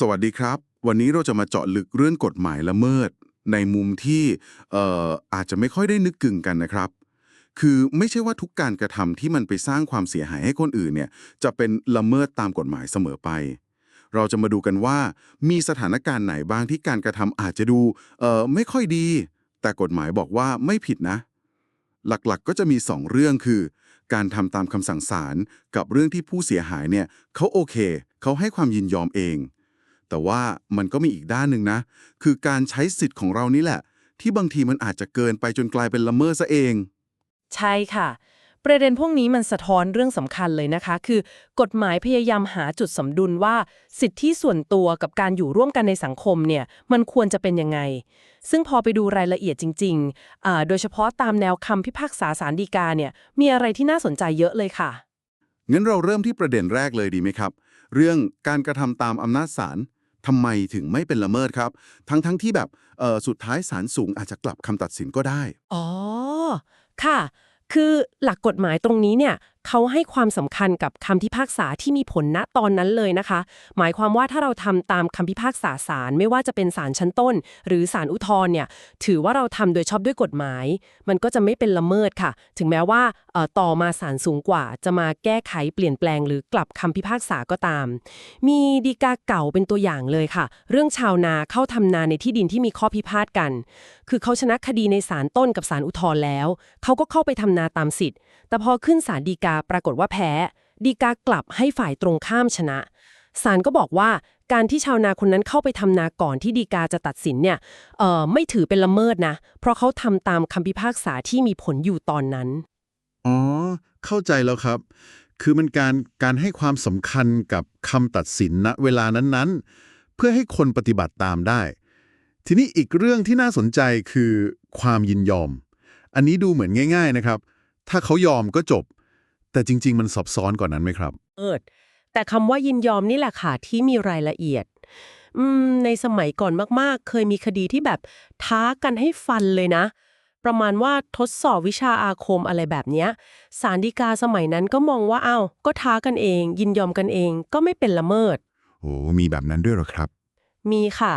สวัสดีครับ วันนี้เราจะมาเจาะลึกเรื่องกฎหมายละเมิด ในมุมที่เอ่ออาจจะไม่ค่อยได้นึกกึ่งกันนะครับ คือไม่ใช่ว่าทุกการกระทำที่มันไปสร้างความเสียหายให้คนอื่นเนี่ยจะเป็นละเมิดตามกฎหมายเสมอไป เราจะมาดูกันว่า มีสถานการณ์ไหนบ้างที่การกระทำอาจจะดูเอ่อไม่ค่อยดี แต่กฎหมายบอกว่าไม่ผิดนะ หลักๆก็จะมี 2 เรื่องคือ การทำตามคำสั่งศาลกับเรื่องที่ผู้เสียหายเนี่ยเขาโอเคเขาให้ความยินยอมเอง แต่ว่ามันก็มีอีกด้านหนึ่งนะ คือการใช้สิทธิ์ของเรานี่แหละ ที่บางทีมันอาจจะเกินไปจนกลายเป็นละเมิดซะเอง ใช่ค่ะ ประเด็นพวกนี้มันสะท้อนเรื่องสำคัญเลยนะคะ คือ กฎหมายพยายามหาจุดสมดุลว่า สิทธิส่วนตัวกับการอยู่ร่วมกันในสังคมเนี่ยมันควรจะเป็นยังไง ซึ่งพอไปดูรายละเอียดจริงๆอ่าโดยเฉพาะตามแนวคำพิพากษาสารดีกาเนี่ยมีอะไรที่น่าสนใจเยอะเลยค่ะงั้นเราเริ่มที่ประเด็นแรกเลยดีไหมครับ เรื่องการกระทำตามอำนาจศาล ทำไมถึงไม่เป็นละเมิดครับ ทั้งๆทที่แบบสุดท้ายศาลสูงอาจจะกลับคำตัดสินก็ได้ อ๋อ ค่ะ คือหลักกฎหมายตรงนี้เนี่ยเขาให้ความสำคัญกับคำพิพากษาที่มีผลณตอนนั้นเลยนะคะ หมายความว่าถ้าเราทำตามคำพิพากษาศาลไม่ว่าจะเป็นศาลชั้นต้น หรือศาลอุทธรณ์เนี่ย ถือว่าเราทำโดยชอบด้วยกฎหมาย มันก็จะไม่เป็นละเมิดค่ะ ถึงแม้ว่าเอ่อต่อมาศาลสูงกว่า จะมาแก้ไขเปลี่ยนแปลง หรือกลับคำพิพากษาก็ตาม มีดีกาเก่าเป็นตัวอย่างเลยค่ะ เรื่องชาวนาเข้าทำนาในที่ดินที่มีข้อพิพาทกัน คือเขาชนะคดีในศาลต้นกับศาลอุทธรณ์แล้ว เขาก็เข้าไปทำนาตามสิทธิ์ แต่พอขึ้นศาลฎีกาปรากฏว่าแพ้ฎีกากลับให้ฝ่ายตรงข้ามชนะศาลก็บอกว่าการที่ชาวนาคนนั้นเข้าไปทำนาก่อนที่ฎีกาจะตัดสินเนี่ยเออไม่ถือเป็นละเมิดนะ เพราะเขาทำตามคำพิพากษาที่มีผลอยู่ตอนนั้น อ๋อ เข้าใจแล้วครับ คือมันการการให้ความสำคัญกับคำตัดสินณเวลานั้นๆ เพื่อให้คนปฏิบัติตามได้ ทีนี้อีกเรื่องที่น่าสนใจคือความยินยอม อันนี้ดูเหมือนง่าย ๆนะครับ ถ้าเขายอมก็จบ แต่จริง ๆ มันซับซ้อนกว่านั้นไหมครับเอิดแต่คำว่ายินยอมนี่แหละค่ะที่มีรายละเอียดอืมในสมัยก่อนมากๆ เคยมีคดีที่แบบท้ากันให้ฟันเลยนะ ประมาณว่าทดสอบวิชาอาคมอะไรแบบเนี้ยสารดีกาสมัยนั้นก็มองว่าอ้าวก็ท้ากันเอง ยินยอมกันเองก็ไม่เป็นละเมิด โอ้มีแบบนั้นด้วยเหรอครับ มีค่ะ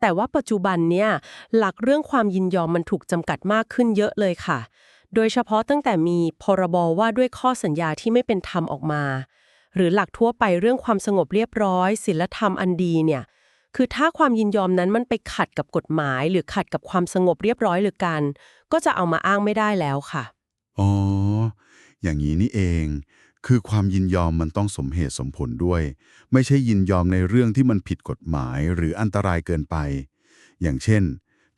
แต่ว่าปัจจุบันเนี่ยหลักเรื่องความยินยอมมันถูกจำกัดมากขึ้นเยอะเลยค่ะ โดยเฉพาะตั้งแต่มีพรบว่าด้วยข้อสัญญาที่ไม่เป็นธรรมออกมา หรือหลักทั่วไปเรื่องความสงบเรียบร้อยศีลธรรมอันดีเนี่ยคือถ้าความยินยอมนั้นมันไปขัดกับกฎหมาย หรือขัดกับความสงบเรียบร้อยหรือกัน ก็จะเอามาอ้างไม่ได้แล้วค่ะอ๋ออย่างนี้นี่เอง คือความยินยอมมันต้องสมเหตุสมผลด้วย ไม่ใช่ยินยอมในเรื่องที่มันผิดกฎหมายหรืออันตรายเกินไป อย่างเช่น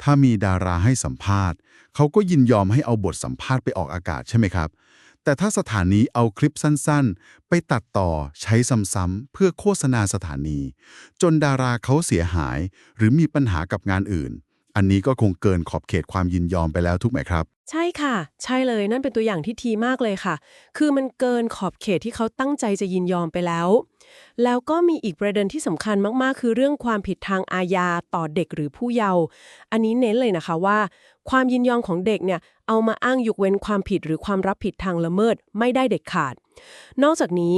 ถ้ามีดาราให้สัมภาษณ์ เขาก็ยินยอมให้เอาบทสัมภาษณ์ไปออกอากาศใช่ไหมครับ แต่ถ้าสถานีเอาคลิปสั้นๆ ไปตัดต่อใช้ซ้ำๆเพื่อโฆษณาสถานี จนดาราเขาเสียหาย หรือมีปัญหากับงานอื่น อันนี้ก็คงเกินขอบเขตความยินยอมไปแล้วทุกไหมครับ ใช่ค่ะ ค่ะ ใช่เลยนั่นเป็นตัวอย่างที่ทีมากเลยค่ะ คือมันเกินขอบเขตที่เขาตั้งใจจะยินยอมไปแล้ว แล้วก็มีอีกประเด็นที่สำคัญมากๆ คือเรื่องความผิดทางอาญาต่อเด็กหรือผู้เยาว์อันนี้เน้นเลยนะคะว่า ความยินยอมของเด็กเนี่ยเอามาอ้างยกเว้นความผิดหรือความรับผิดทางละเมิดไม่ได้เด็ดขาด นอกจากนี้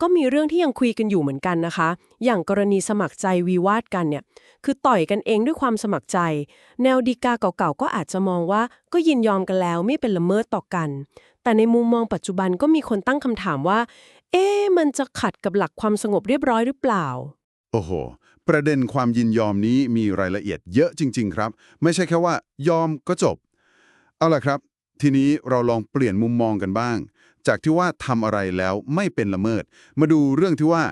ก็มีเรื่องที่ยังคุยกันอยู่เหมือนกันนะคะ อย่างกรณีสมัครใจวิวาทกันเนี่ยคือต่อยกันเองด้วยความสมัครใจ แนวดีกาเก่าๆก็อาจจะมองว่าก็ยินยอมกันแล้วไม่เป็นละเมิดต่อกัน แต่ในมุมมองปัจจุบันก็มีคนตั้งคำถามว่า เอ๊ะมันจะขัดกับหลักความสงบเรียบร้อยหรือเปล่า โอ้โห ประเด็นความยินยอมนี้มีรายละเอียดเยอะจริง ๆ ครับ ไม่ใช่แค่ว่ายอมก็จบ เอาล่ะครับ ทีนี้เราลองเปลี่ยนมุมมองกันบ้าง จากที่ว่าทำอะไรแล้วไม่เป็นละเมิด มาดูเรื่องที่ว่า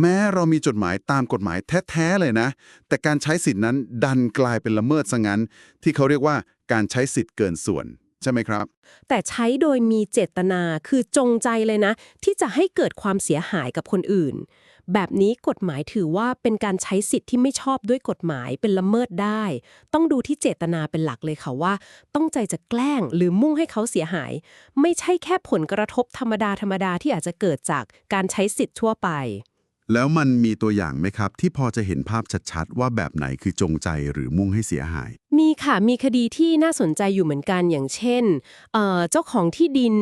แม้เรามีจดหมายตามกฎหมายแท้ๆเลยนะ แต่การใช้สิทธินั้นดันกลายเป็นละเมิดซะงั้น ที่เขาเรียกว่าการใช้สิทธิ์เกินส่วนใช่ไหมครับ แต่ใช้โดยมีเจตนาคือจงใจเลยนะ ที่จะให้เกิดความเสียหายกับคนอื่น แบบนี้กฎหมายถือว่าเป็นการใช้สิทธิ์ที่ไม่ชอบด้วยกฎหมายเป็นละเมิดได้ ต้องดูที่เจตนาเป็นหลักเลยค่ะว่า ต้องใจจะแกล้งหรือมุ่งให้เขาเสียหาย ไม่ใช่แค่ผลกระทบธรรมดาธรรมดาที่อาจจะเกิดจากการใช้สิทธิ์ทั่วไป แล้วมันมีตัวอย่างไหมครับ ที่พอจะเห็นภาพชัดๆ ว่าแบบไหนคือจงใจหรือมุ่งให้เสียหาย มีค่ะ มีคดีที่น่าสนใจอยู่เหมือนกันอย่างเช่นเเจ้าของที่ดิน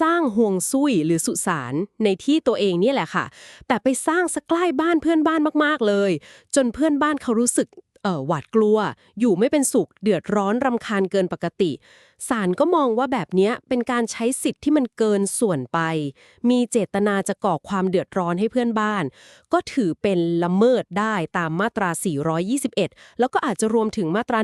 สร้างห่วงซุยหรือสุสานในที่ตัวเองเนี่แหละค่ะ แต่ไปสร้างสกใกล้บ้านเพื่อนบ้านมากๆเลย จนเพื่อนบ้านเขารู้สึก หวาดกลัว อยู่ไม่เป็นสุข เดือดร้อนรำคาญเกินปกติ ศาลก็มองว่าแบบเนี้ยเป็นการใช้สิทธิ์ที่มันเกินส่วนไป มีเจตนาจะก่อความเดือดร้อนให้เพื่อนบ้าน ก็ถือเป็นละเมิดได้ตามมาตรา 421 แล้วก็อาจจะรวมถึงมาตรา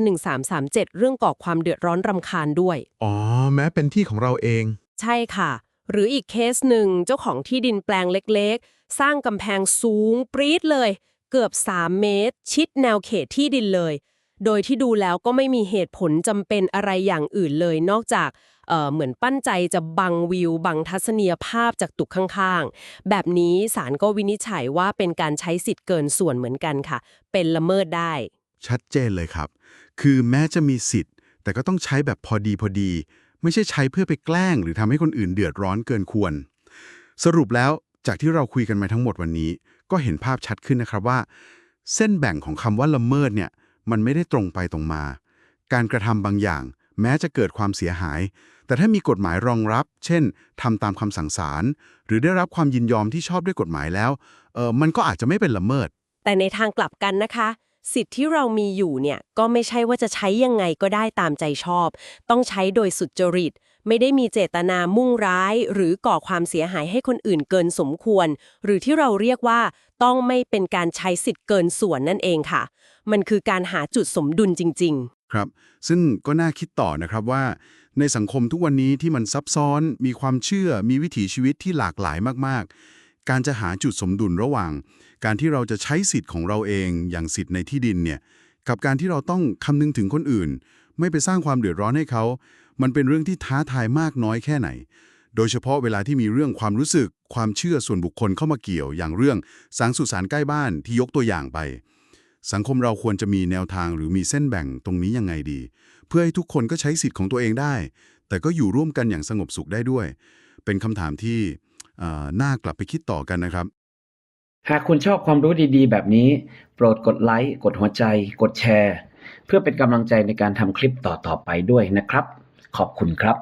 1337 เรื่องก่อความเดือดร้อนรำคาญด้วย อ๋อ แม้เป็นที่ของเราเอง ใช่ค่ะ หรืออีกเคสหนึ่งเจ้าของที่ดินแปลงเล็ก ๆ สร้างกำแพงสูงปรี๊ดเลย เกือบ 3 เมตร ชิดแนวเขตที่ดินเลย โดยที่ดูแล้วก็ไม่มีเหตุผลจำเป็นอะไรอย่างอื่นเลย นอกจากเเหมือนปั้นใจจะบังวิว บังทัศนียภาพจากตึกข้างๆ แบบนี้ศาลก็วินิจฉัยว่าเป็นการใช้สิทธิ์เกินส่วนเหมือนกันค่ะ เป็นละเมิดได้ ชัดเจนเลยครับ คือแม้จะมีสิทธิ์ แต่ก็ต้องใช้แบบพอดีพอดี ไม่ใช่ใช้เพื่อไปแกล้ง หรือทำให้คนอื่นเดือดร้อนเกินควร สรุปแล้วจากที่เราคุยกันมาทั้งหมดวันนี้ ก็เห็นภาพชัดขึ้นนะครับว่า เส้นแบ่งของคำว่าละเมิดเนี่ยมันไม่ได้ตรงไปตรงมา การกระทำบางอย่าง แม้จะเกิดความเสียหาย แต่ถ้ามีกฎหมายรองรับ เช่นทำตามคำสั่งศาลหรือได้รับความยินยอมที่ชอบด้วยกฎหมายแล้วเออมันก็อาจจะไม่เป็นละเมิด แต่ในทางกลับกันนะคะ สิทธิ์ที่เรามีอยู่เนี่ยก็ไม่ใช่ว่าจะใช้ยังไงก็ได้ตามใจชอบ ต้องใช้โดยสุจริต ไม่ได้มีเจตนามุ่งร้าย หรือก่อความเสียหายให้คนอื่นเกินสมควร หรือที่เราเรียกว่าต้องไม่เป็นการใช้สิทธิ์เกินส่วนนั่นเองค่ะ มันคือการหาจุดสมดุลจริง ๆ ครับ ซึ่งก็น่าคิดต่อนะครับว่า ในสังคมทุกวันนี้ที่มันซับซ้อน มีความเชื่อ มีวิถีชีวิตที่หลากหลายมาก ๆ การจะหาจุดสมดุลระหว่าง การที่เราจะใช้สิทธิ์ของเราเอง อย่างสิทธิ์ในที่ดินเนี่ยกับการที่เราต้องคำนึงถึงคนอื่น ไม่ไปสร้างความเดือดร้อนให้เขา มันเป็นเรื่องที่ท้าทายมากน้อยแค่ไหน โดยเฉพาะเวลาที่มีเรื่องความรู้สึก ความเชื่อส่วนบุคคลเข้ามาเกี่ยว อย่างเรื่องสางสุสานใกล้บ้านที่ยกตัวอย่างไป สังคมเราควรจะมีแนวทางหรือมีเส้นแบ่งตรงนี้ยังไงดี เพื่อให้ทุกคนก็ใช้สิทธิ์ของตัวเองได้ แต่ก็อยู่ร่วมกันอย่างสงบสุขได้ด้วย เป็นคำถามที่น่ากลับไปคิดต่อกันนะครับหากคุณชอบความรู้ดีๆ แบบนี้ โปรดกดไลค์ กดหัวใจ กดแชร์ เพื่อเป็นกำลังใจในการทำคลิปต่อๆไปด้วยนะครับ ขอบคุณครับ